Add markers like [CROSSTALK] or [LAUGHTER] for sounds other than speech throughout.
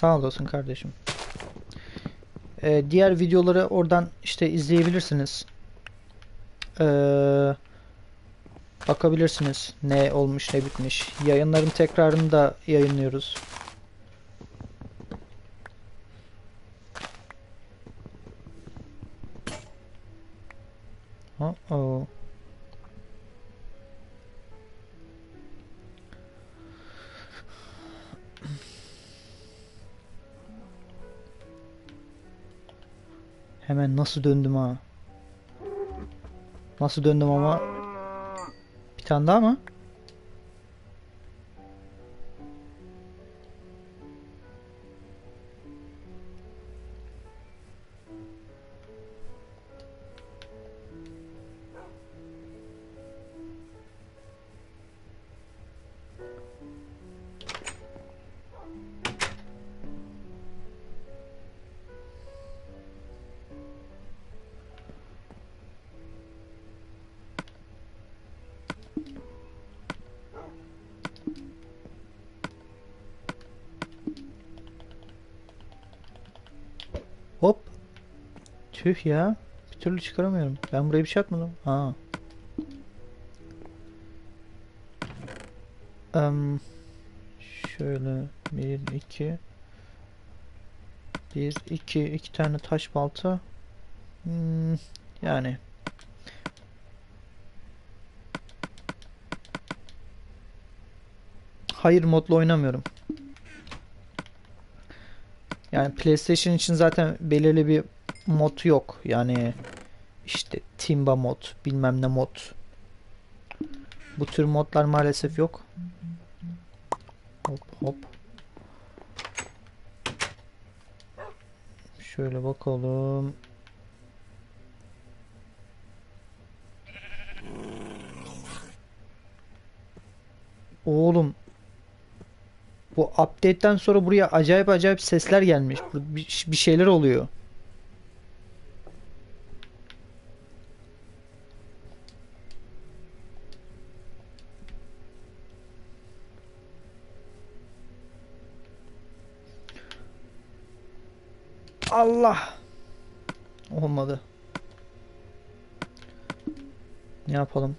Sağ olasın kardeşim. Ee, diğer videoları oradan işte izleyebilirsiniz. Ee, bakabilirsiniz ne olmuş ne bitmiş. Yayınların tekrarını da yayınlıyoruz. Hemen nasıl döndüm ha? Nasıl döndüm ama? Bir tane daha mı? Tüh ya. Bir türlü çıkaramıyorum. Ben buraya bir şey atmadım. Ha. Em, şöyle bir iki bir iki iki tane taş balta Hmm, yani hayır modla oynamıyorum. Yani PlayStation için zaten belirli bir mod yok. Yani işte Timba mod, bilmem ne mod. Bu tür modlar maalesef yok. Hop hop. Şöyle bakalım. Oğlum bu update'ten sonra buraya acayip acayip sesler gelmiş. Bir, bir şeyler oluyor. Allah. Olmadı. Ne yapalım?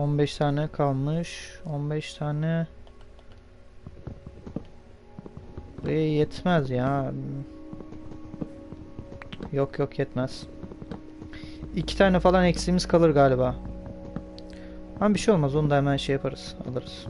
On beş tane kalmış. 15 tane Buraya yetmez ya. Yok yok yetmez. İki tane falan eksiğimiz kalır galiba. Ama bir şey olmaz. Onu da hemen şey yaparız. Alırız.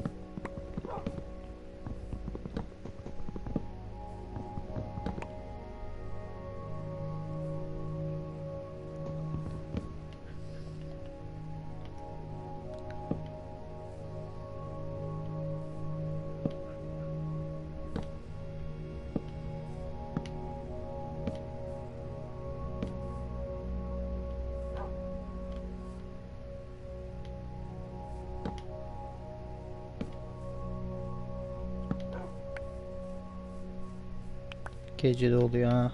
Gece de oluyor ha.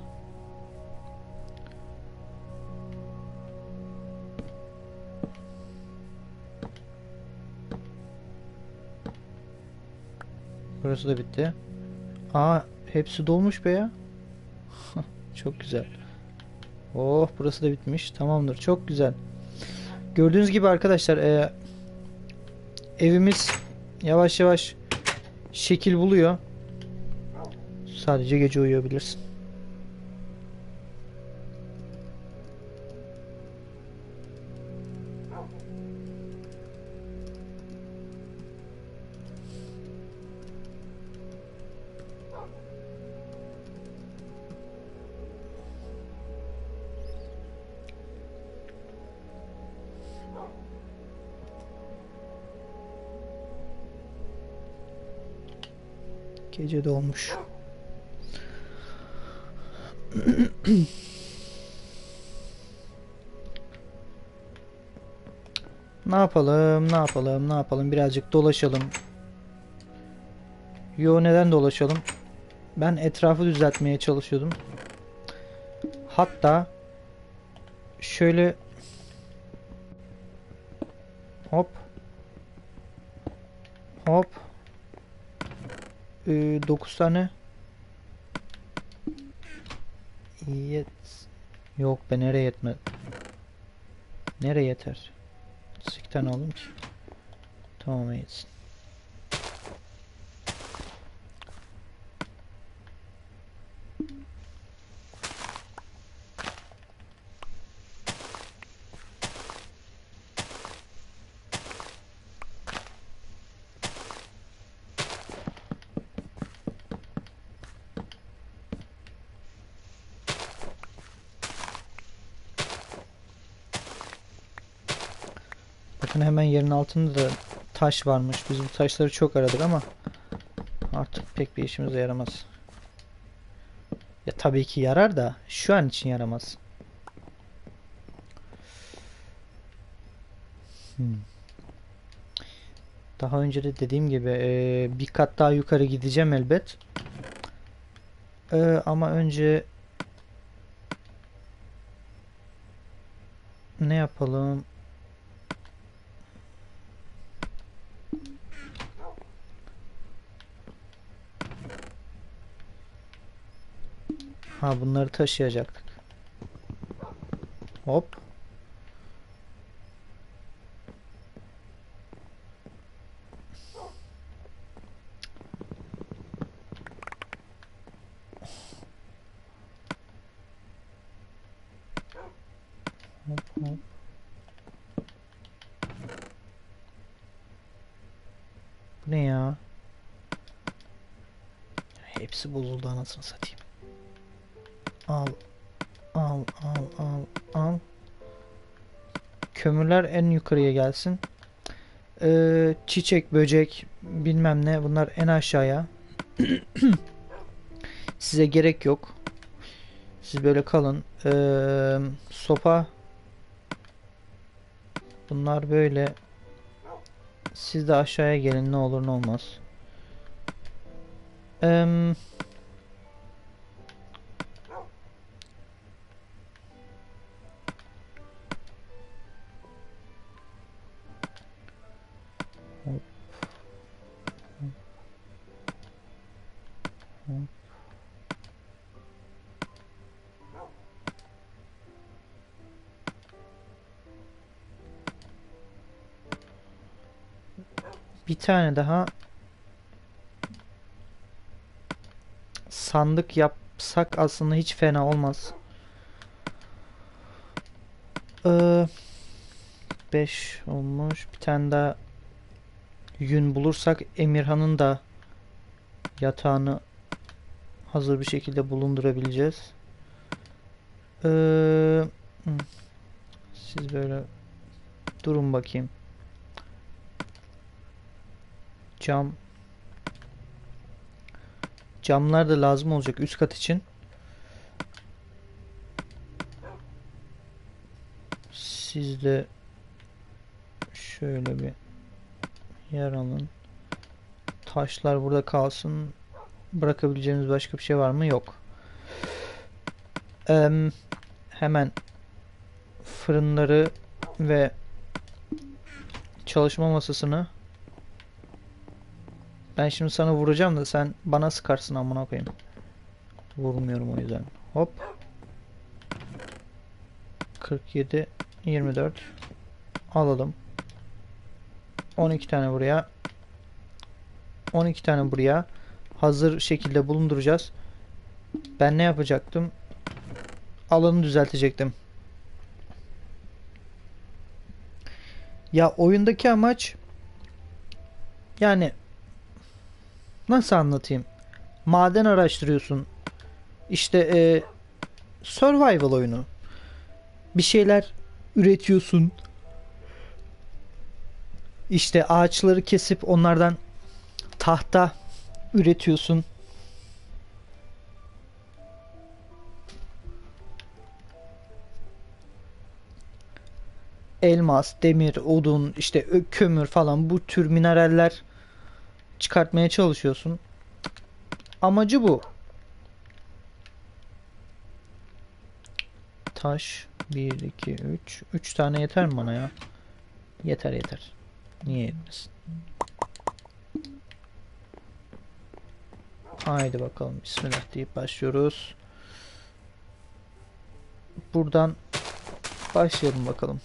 Burası da bitti. Aa hepsi dolmuş be ya. [LAUGHS] Çok güzel. Oh burası da bitmiş. Tamamdır. Çok güzel. Gördüğünüz gibi arkadaşlar e, evimiz yavaş yavaş şekil buluyor. Sadece gece uyuyabilirsin. Gece dolmuş. Ne yapalım, ne yapalım, ne yapalım? Birazcık dolaşalım. Yo neden dolaşalım? Ben etrafı düzeltmeye çalışıyordum. Hatta şöyle hop hop ee, 9 tane yet yok be nereye yetmez nereye yeter? 8 tane aldım ki. Tamam yetsin Bakın hemen yerin altında da taş varmış. Biz bu taşları çok aradık ama artık pek bir işimize yaramaz. Ya tabii ki yarar da şu an için yaramaz. Hmm. Daha önce de dediğim gibi eee, bir kat daha yukarı gideceğim elbet. Eee, ama önce ne yapalım? Ha bunları taşıyacaktık. Hop. Gelsin. Ee, çiçek, böcek, bilmem ne bunlar en aşağıya. [CLEARS THROAT] Size gerek yok. Siz böyle kalın. Ee, sopa. Bunlar böyle. Siz de aşağıya gelin ne olur ne olmaz. Eee... tane daha sandık yapsak aslında hiç fena olmaz. 5 olmuş. Bir tane daha yün bulursak Emirhan'ın da yatağını hazır bir şekilde bulundurabileceğiz. Ee, siz böyle durun bakayım. Cam camlar da lazım olacak üst kat için. Siz de şöyle bir yer alın. Taşlar burada kalsın. Bırakabileceğimiz başka bir şey var mı? Yok. Em, hemen fırınları ve çalışma masasını ben şimdi sana vuracağım da sen bana sıkarsın amına koyayım. Vurmuyorum o yüzden. Hop. 47 24 alalım. 12 tane buraya. 12 tane buraya. Hazır şekilde bulunduracağız. Ben ne yapacaktım? Alanı düzeltecektim. Ya oyundaki amaç yani nasıl anlatayım? Maden araştırıyorsun. İşte e, survival oyunu. Bir şeyler üretiyorsun. İşte ağaçları kesip onlardan tahta üretiyorsun. Elmas, demir, odun, işte kömür falan bu tür mineraller çıkartmaya çalışıyorsun. Amacı bu. Taş 1 2 3 3 tane yeter mi bana ya? Yeter yeter. Niye yetmesin? Haydi bakalım Bismillah deyip başlıyoruz. Buradan başlayalım bakalım.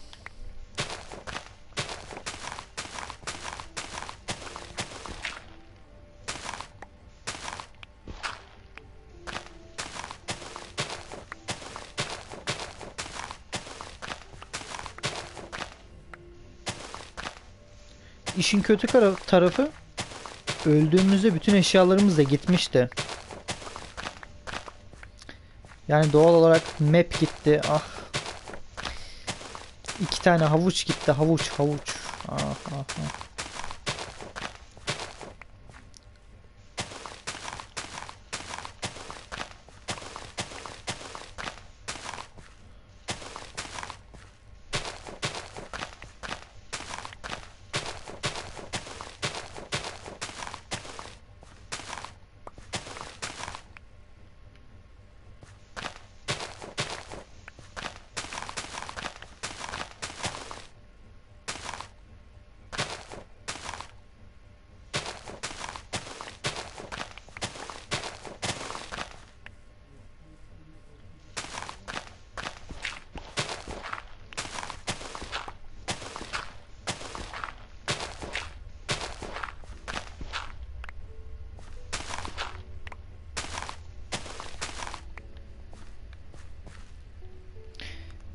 İşin kötü tarafı öldüğümüzde bütün eşyalarımız da gitmişti. Yani doğal olarak map gitti. Ah. İki tane havuç gitti. Havuç, havuç. Ah, ah, ah.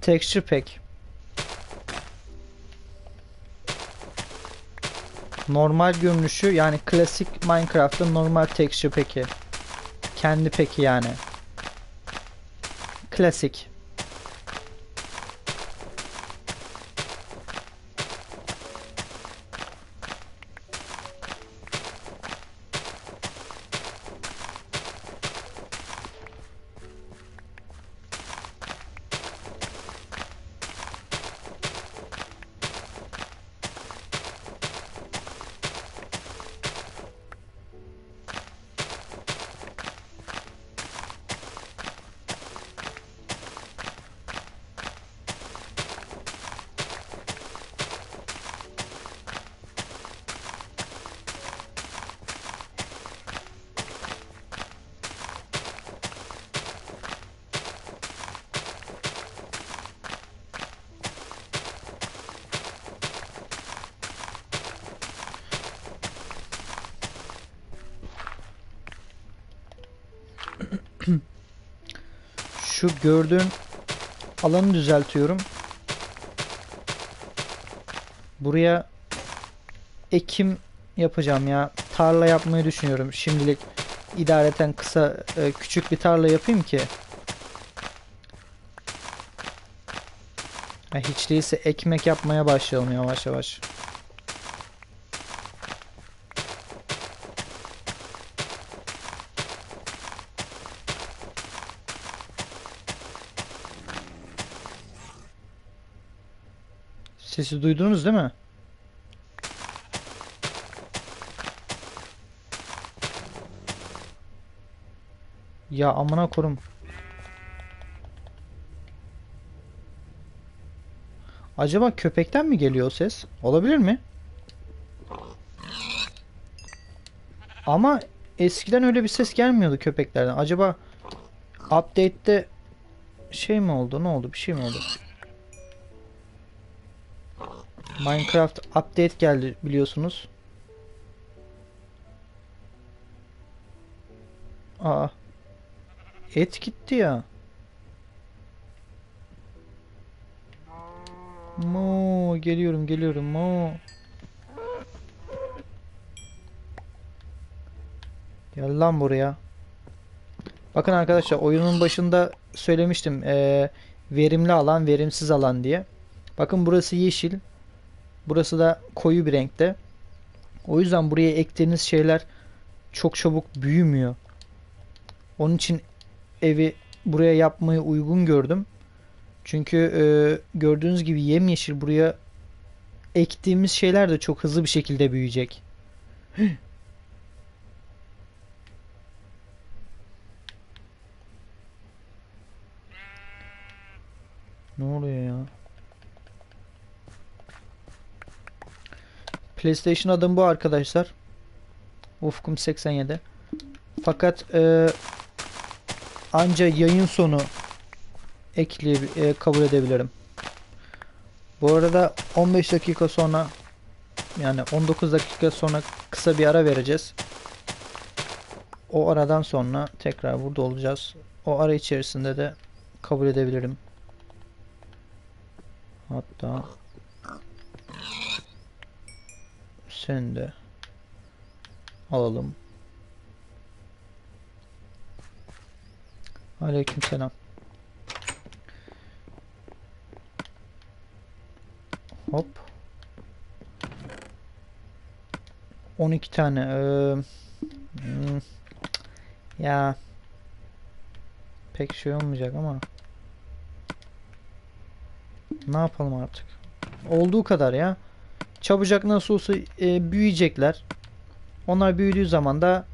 Texture pack. Normal görünüşü yani klasik Minecraft'ın normal texture pack'i. Kendi pack'i yani. Klasik. Şu gördüğün alanı düzeltiyorum. Buraya ekim yapacağım ya. Tarla yapmayı düşünüyorum. Şimdilik idareten kısa e, küçük bir tarla yapayım ki. Hiç değilse ekmek yapmaya başlayalım yavaş yavaş. Sesi duydunuz değil mi? Ya amına korum. Acaba köpekten mi geliyor ses? Olabilir mi? Ama eskiden öyle bir ses gelmiyordu köpeklerden. Acaba update'te şey mi oldu? Ne oldu? Bir şey mi oldu? Minecraft update geldi biliyorsunuz. Aa. Et gitti ya. Mo geliyorum geliyorum mo. Gel lan buraya. Bakın arkadaşlar oyunun başında söylemiştim eee, verimli alan verimsiz alan diye. Bakın burası yeşil. Burası da koyu bir renkte. O yüzden buraya ektiğiniz şeyler çok çabuk büyümüyor. Onun için evi buraya yapmayı uygun gördüm. Çünkü e, gördüğünüz gibi yemyeşil buraya ektiğimiz şeyler de çok hızlı bir şekilde büyüyecek. [GASPS] Ne oluyor ya? PlayStation adım bu arkadaşlar. Ufkum 87. Fakat e, anca yayın sonu ekleyip e, kabul edebilirim. Bu arada 15 dakika sonra yani 19 dakika sonra kısa bir ara vereceğiz. O aradan sonra tekrar burada olacağız. O ara içerisinde de kabul edebilirim. Hatta sen de alalım. Aleykümselam. Hop. 12 tane. Ee, ya pek şey olmayacak ama ne yapalım artık? Olduğu kadar ya. Çabucak nasıl olsa e, büyüyecekler. Onlar büyüdüğü zaman da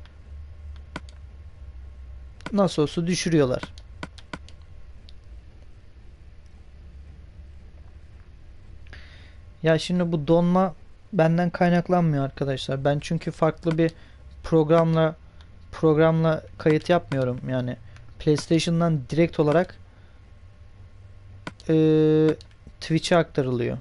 nasıl olsa düşürüyorlar. Ya şimdi bu donma benden kaynaklanmıyor arkadaşlar. Ben çünkü farklı bir programla programla kayıt yapmıyorum. Yani PlayStation'dan direkt olarak eee Twitch'e aktarılıyor.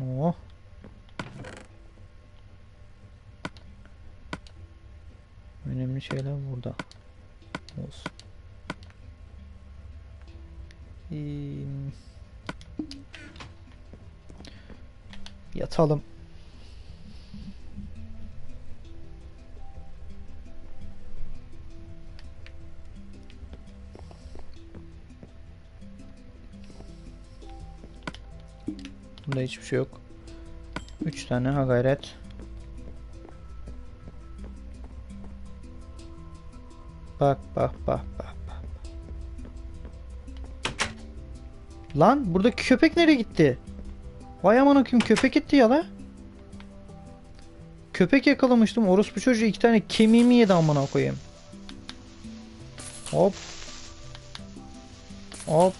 Oh. Önemli şeyler burada. Olsun. Hmm. Yatalım. Bunda hiçbir şey yok. 3 tane ha gayret. Bak bak bak bak. bak. Lan burada köpek nereye gitti? Vay aman okuyum köpek gitti ya la. Köpek yakalamıştım. Orospu çocuğu iki tane kemiğimi yedi amına koyayım. Hop. Hop.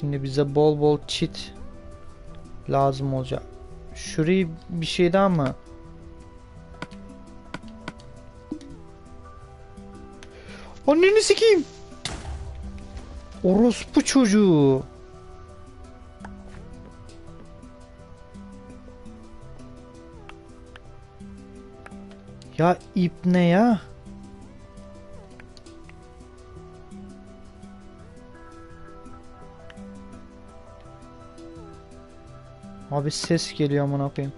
Şimdi bize bol bol çit lazım olacak. Şurayı bir şey daha mı? Anneni sikeyim. Orospu çocuğu. Ya ip ne ya? Abi ses geliyor amına koyayım.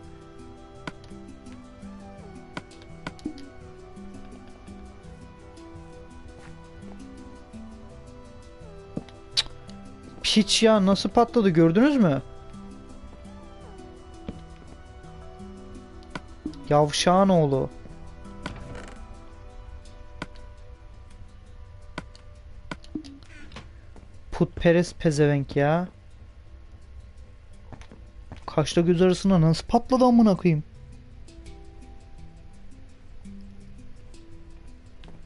Piç ya nasıl patladı gördünüz mü? Yavşağın oğlu. Putperest pezevenk ya. Kaşla göz arasına nasıl patladı amına koyayım?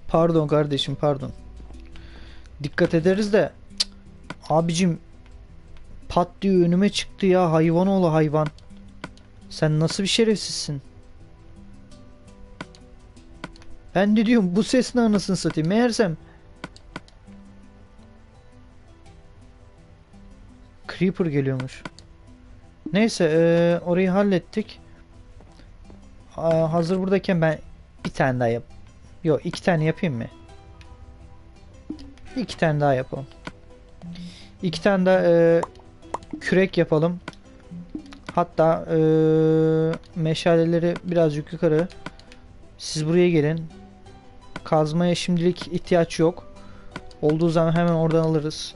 Pardon kardeşim pardon. Dikkat ederiz de Cık. abicim pat diye önüme çıktı ya hayvan oğlu hayvan. Sen nasıl bir şerefsizsin? Ben de diyorum bu ses ne anasını satayım meğersem Creeper geliyormuş. Neyse eee, orayı hallettik. Aa, hazır buradayken ben bir tane daha yap. Yok iki tane yapayım mı? İki tane daha yapalım. İki tane de eee, kürek yapalım. Hatta eee, meşaleleri birazcık yukarı. Siz buraya gelin. Kazmaya şimdilik ihtiyaç yok. Olduğu zaman hemen oradan alırız.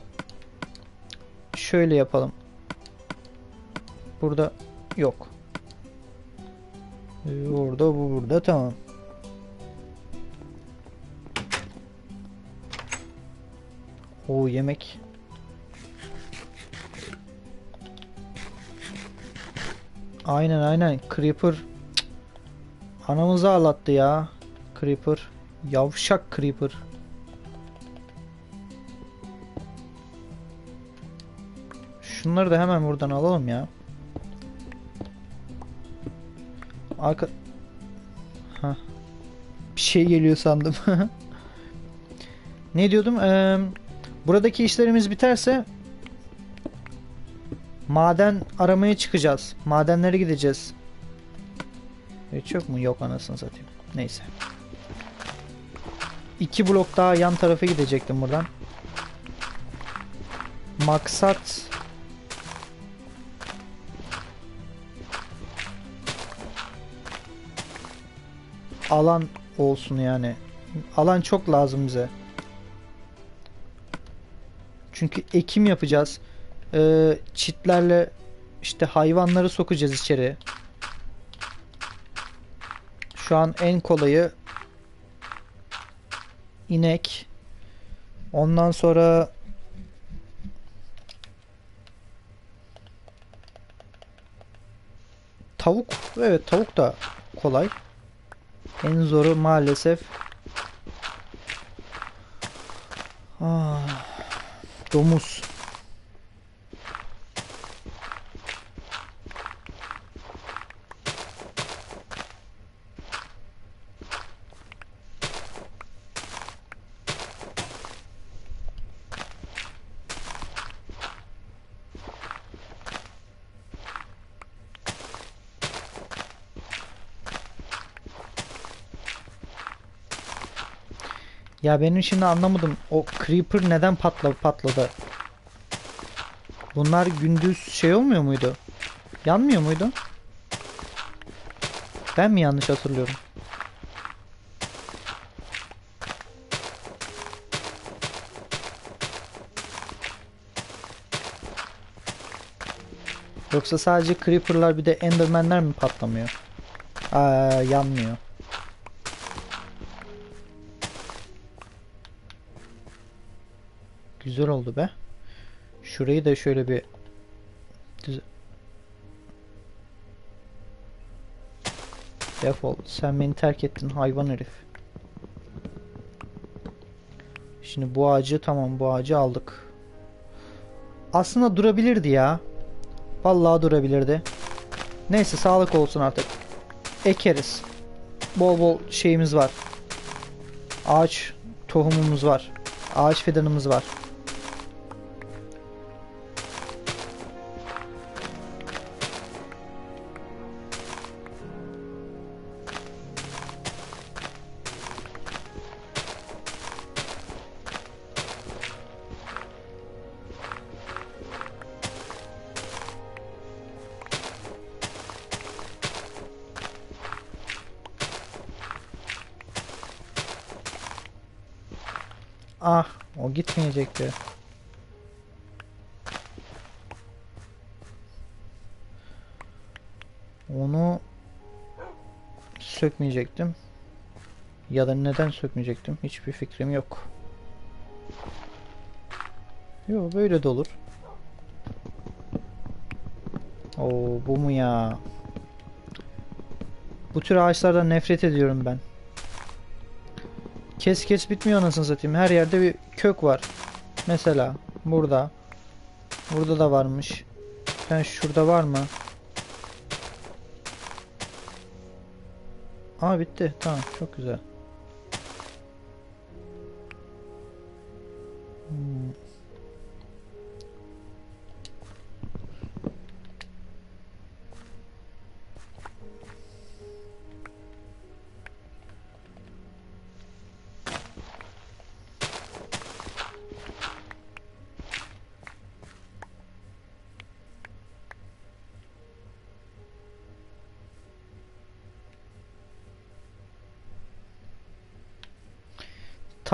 Şöyle yapalım. Burada yok. Ee, orada bu burada tamam. O yemek. Aynen aynen Creeper. Cık. Anamızı ağlattı ya. Creeper. Yavşak Creeper. Şunları da hemen buradan alalım ya. Arka... Hah. Bir şey geliyor sandım. [LAUGHS] ne diyordum? Ee, buradaki işlerimiz biterse maden aramaya çıkacağız. Madenlere gideceğiz. Hiç yok mu? Yok anasını satayım. Neyse. İki blok daha yan tarafa gidecektim buradan. Maksat alan olsun yani. Alan çok lazım bize. Çünkü ekim yapacağız. Ee, çitlerle işte hayvanları sokacağız içeri. Şu an en kolayı inek. Ondan sonra tavuk. Evet tavuk da kolay. En zoru maalesef ah, domuz. Ya benim şimdi anlamadım. O creeper neden patla patladı? Bunlar gündüz şey olmuyor muydu? Yanmıyor muydu? Ben mi yanlış hatırlıyorum? Yoksa sadece creeper'lar bir de enderman'ler mi patlamıyor? Aa, yanmıyor. Güzel oldu be. Şurayı da şöyle bir. Defol. Sen beni terk ettin hayvan herif. Şimdi bu ağacı tamam bu ağacı aldık. Aslında durabilirdi ya. Vallahi durabilirdi. Neyse sağlık olsun artık. Ekeriz. Bol bol şeyimiz var. Ağaç tohumumuz var. Ağaç fidanımız var. Gitmeyecekti. Onu sökmeyecektim. Ya da neden sökmeyecektim? Hiçbir fikrim yok. Yo böyle de olur. Oo bu mu ya? Bu tür ağaçlardan nefret ediyorum ben. Kes kes bitmiyor anasını satayım. Her yerde bir kök var. Mesela burada. Burada da varmış. Ben şurada var mı? Aa bitti. Tamam çok güzel.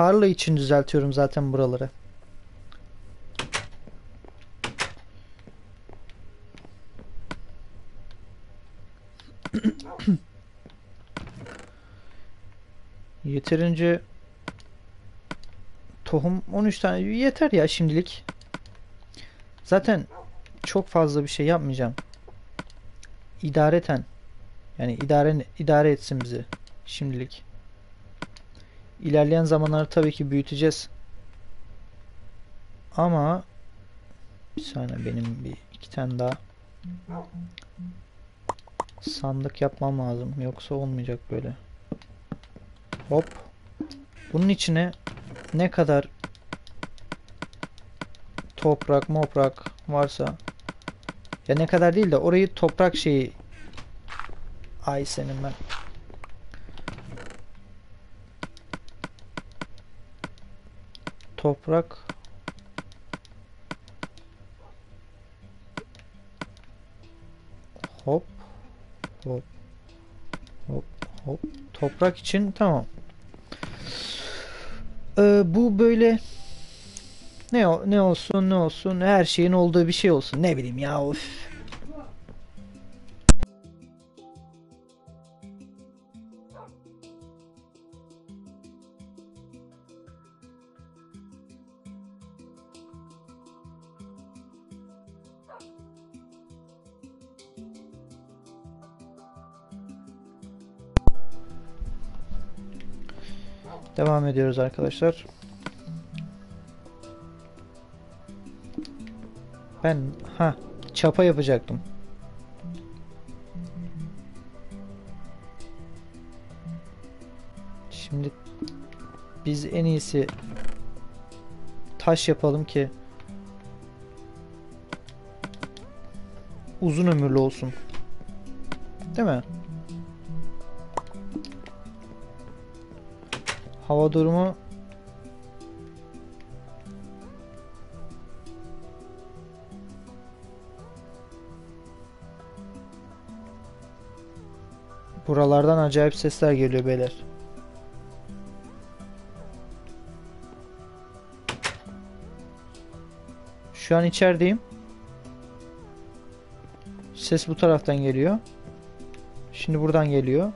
Tarla için düzeltiyorum zaten buraları. [CLEARS THROAT] Yeterince tohum 13 tane yeter ya şimdilik. Zaten çok fazla bir şey yapmayacağım. İdareten yani idare idare etsin bizi şimdilik. İlerleyen zamanları tabii ki büyüteceğiz. Ama bir saniye benim bir iki tane daha sandık yapmam lazım. Yoksa olmayacak böyle. Hop. Bunun içine ne kadar toprak, moprak varsa ya ne kadar değil de orayı toprak şeyi ay senin ben. Toprak. Hop. Hop. Hop. Hop. Toprak için tamam. Ee, bu böyle ne o ne olsun ne olsun her şeyin olduğu bir şey olsun. Ne bileyim ya of. Ediyoruz arkadaşlar. Ben ha çapa yapacaktım. Şimdi biz en iyisi taş yapalım ki uzun ömürlü olsun. Değil mi? Hava durumu Buralardan acayip sesler geliyor beyler. Şu an içerideyim. Ses bu taraftan geliyor. Şimdi buradan geliyor.